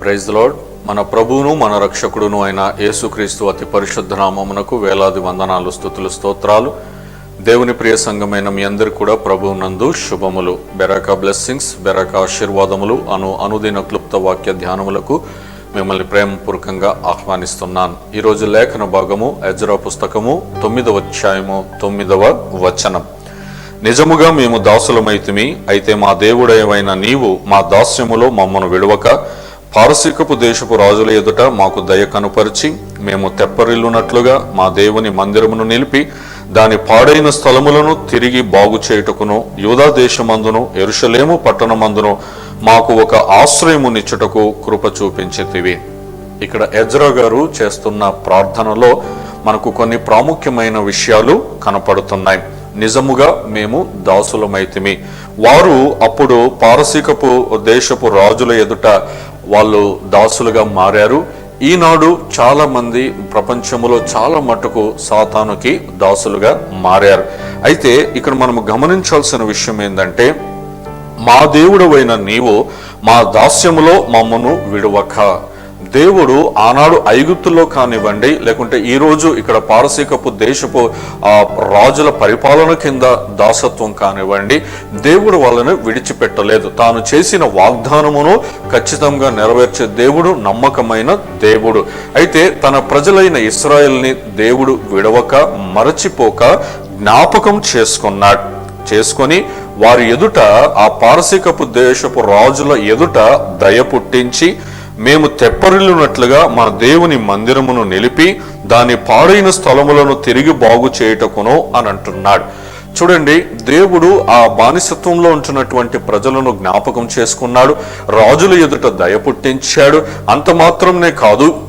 Praise lord మన ప్రభువును మన రక్షకుడును అయిన యేసుక్రీస్తు అతి పరిశుద్ధ నామమునకు వేలాది వందనాలు స్థుతులు స్తోత్రాలు. దేవుని ప్రియ సంఘమైన మీ అందరు కూడా ప్రభువునందు శుభములు. బెరక బ్లెస్సింగ్స్ బెరక ఆశీర్వాదములు అను అనుదిన క్లుప్త వాక్య ధ్యానములకు మిమ్మల్ని ప్రేమపూర్వకంగా ఆహ్వానిస్తున్నాను. ఈరోజు లేఖన భాగము ఎజ్రా పుస్తకము తొమ్మిదవ అధ్యాయము తొమ్మిదవ వచనం. నిజముగా మేము దాసులమైతిమి అయితే మా దేవుడేవైన నీవు మా దాస్యములో మమ్మను విడవక పారసీకపు దేశపు రాజుల ఎదుట మాకు దయ కనుపరిచి మేము తెప్పరిల్లునట్లుగా మా దేవుని మందిరమును నిలిపి దాని పాడైన స్థలములను తిరిగి బాగు చేయుటకును యూదా దేశమందును ఎరుషలేము పట్టణమందును మాకు ఒక ఆశ్రయమునిచ్చుటకు కృప చూపించితివి. ఇక్కడ ఎజ్రా గారు చేస్తున్న ప్రార్థనలో మనకు కొన్ని ప్రాముఖ్యమైన విషయాలు కనపడుతున్నాయి. నిజముగా మేము దాసులమైతిమి. వారు అప్పుడు పారసీకపు దేశపు రాజుల ఎదుట వాళ్ళు దాసులుగా మారారు. ఈనాడు చాలా మంది ప్రపంచంలో చాలా మటుకు సాతానుకి దాసులుగా మారారు. అయితే ఇక్కడ మనం గమనించాల్సిన విషయం ఏంటంటే మా దేవుడవైన నీవు మా దాస్యములో మమ్మను విడువక దేవుడు ఆనాడు ఐగుప్తులో కానివ్వండి లేకుంటే ఈరోజు ఇక్కడ పారసీకపు దేశపు ఆ రాజుల పరిపాలన కింద దాసత్వం కానివ్వండి దేవుడు వాళ్ళని విడిచిపెట్టలేదు. తాను చేసిన వాగ్దానమును ఖచ్చితంగా నెరవేర్చే దేవుడు నమ్మకమైన దేవుడు. అయితే తన ప్రజలైన ఇస్రాయల్ని దేవుడు విడవక మరచిపోక జ్ఞాపకం చేసుకున్నాడు. చేసుకొని వారి ఎదుట ఆ పారసీకపు దేశపు రాజుల ఎదుట దయ పుట్టించి మేము తెప్పరిల్లునట్లుగా మా దేవుని మందిరమును నిలిపి దాని పాడైన స్థలములను తిరిగి బాగు చేయుటకును అని అంటున్నాడు. చూడండి దేవుడు ఆ బానిసత్వంలో ఉంటున్నటువంటి ప్రజలను జ్ఞాపకం చేసుకున్నాడు. రాజుల ఎదుట దయ పుట్టించాడు. అంత మాత్రమే కాదు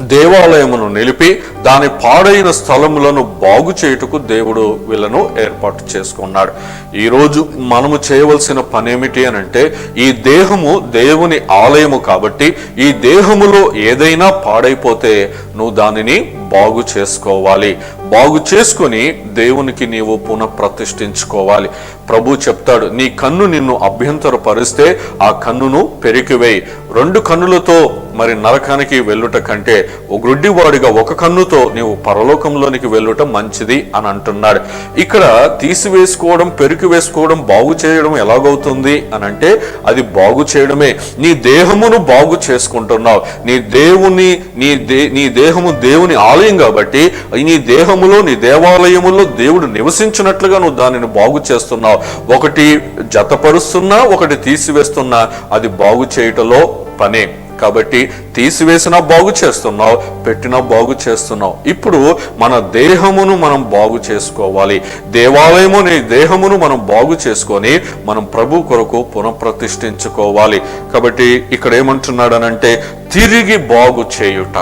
దేవాలయమును నిలిపి దాని పాడైన స్థలములను బాగు చేయుటకు దేవుడు వీళ్ళను ఏర్పాటు చేసుకున్నాడు. ఈరోజు మనము చేయవలసిన పని ఏమిటి అని అంటే ఈ దేహము దేవుని ఆలయము కాబట్టి ఈ దేహములో ఏదైనా పాడైపోతే నువ్వు దానిని బాగు చేసుకోవాలి. బాగు చేసుకొని దేవునికి నీవు పునః ప్రతిష్ఠించుకోవాలి ప్రభు చెప్తాడు నీ కన్ను నిన్ను అభ్యంతరపరిస్తే ఆ కన్నును పెరికివేయి. రెండు కన్నులతో మరి నరకానికి వెళ్ళుట కంటే గ్రుడ్డివాడిగా ఒక కన్నుతో నీవు పరలోకంలోనికి వెళ్ళుట మంచిది అని అంటున్నాడు. ఇక్కడ తీసివేసుకోవడం పెరికి వేసుకోవడం బాగు చేయడం ఎలాగవుతుంది అని అంటే అది బాగు చేయడమే. నీ దేహమును బాగు చేసుకుంటున్నావు. నీ దేవుని నీ దే నీ దేహము దేవుని ఆలయం కాబట్టి నీ దేహములో నీ దేవాలయములో దేవుడు నివసించినట్లుగా నువ్వు దానిని బాగు చేస్తున్నావు. ఒకటి జతపరుస్తున్నా ఒకటి తీసివేస్తున్నా అది బాగు చేయటలో పనే. కాబట్టి తీసివేసినా బాగు చేస్తున్నావు పెట్టినా బాగు చేస్తున్నావు. ఇప్పుడు మన దేహమును మనం బాగు చేసుకోవాలి. దేవాలయము నీ దేహమును మనం బాగు చేసుకొని మనం ప్రభు కొరకు పునఃప్రతిష్ఠించుకోవాలి. కాబట్టి ఇక్కడ ఏమంటున్నాడనంటే తిరిగి బాగు చేయుట.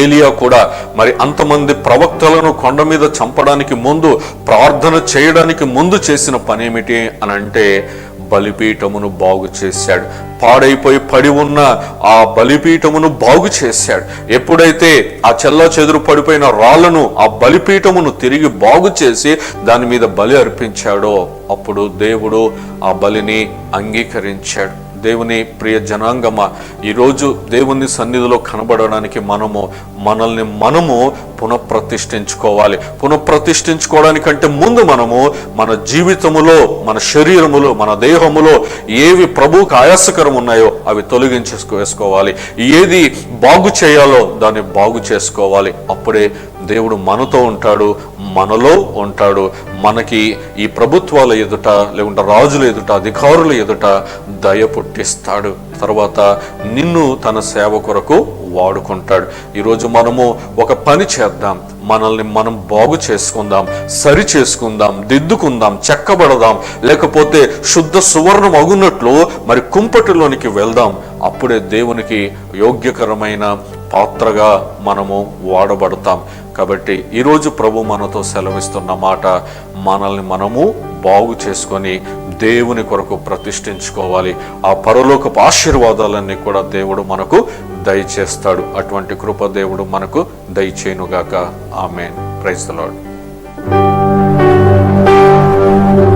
ఏలియా కూడా మరి అంతమంది ప్రవక్తలను కొండ మీద చంపడానికి ముందు ప్రార్థన చేయడానికి ముందు చేసిన పని ఏమిటి అని అంటే బలిపీఠమును బాగు చేశాడు. పాడైపోయి పడి ఉన్న ఆ బలిపీఠమును బాగు చేశాడు. ఎప్పుడైతే ఆ చెల్ల చెదురు పడిపోయిన రాళ్ళను ఆ బలిపీఠమును తిరిగి బాగు చేసి దాని మీద బలి అర్పించాడో అప్పుడు దేవుడు ఆ బలిని అంగీకరించాడు. దేవుని ప్రియ జనాంగమ ఈరోజు దేవుని సన్నిధిలో కనబడడానికి మనము మనల్ని మనము పునఃప్రతిష్ఠించుకోవాలి. పునఃప్రతిష్ఠించుకోవడానికంటే ముందు మనము మన జీవితములో మన శరీరములో మన దేహములో ఏవి ప్రభువుకు ఆయాసకరం ఉన్నాయో అవి తొలగించేసుకో వేసుకోవాలి. ఏది బాగు చేయాలో దాన్ని బాగు చేసుకోవాలి. అప్పుడే దేవుడు మనతో ఉంటాడు మనలో ఉంటాడు. మనకి ఈ ప్రభుత్వాల ఎదుట లేకుంటే రాజుల ఎదుట అధికారుల ఎదుట దయ పుట్టిస్తాడు. తర్వాత నిన్ను తన సేవ కొరకు వాడుకుంటాడు. ఈరోజు మనము ఒక పని చేద్దాం. మనల్ని మనం బాగు చేసుకుందాం సరి చేసుకుందాం దిద్దుకుందాం చెక్కబడదాం. లేకపోతే శుద్ధ సువర్ణం అగున్నట్లు మరి కుంపటిలోనికి వెళ్దాం. అప్పుడే దేవునికి యోగ్యకరమైన పాత్రగా మనము వాడబడతాం. కాబట్టి ఈరోజు ప్రభు మనతో సెలవిస్తున్న మాట మనల్ని మనము బాగు చేసుకొని దేవుని కొరకు ప్రతిష్ఠించుకోవాలి. ఆ పరలోకపు ఆశీర్వాదాలన్నీ కూడా దేవుడు మనకు దయచేస్తాడు. అటువంటి కృప దేవుడు మనకు దయచేయునుగాక. ఆమె ప్రైజ్ ద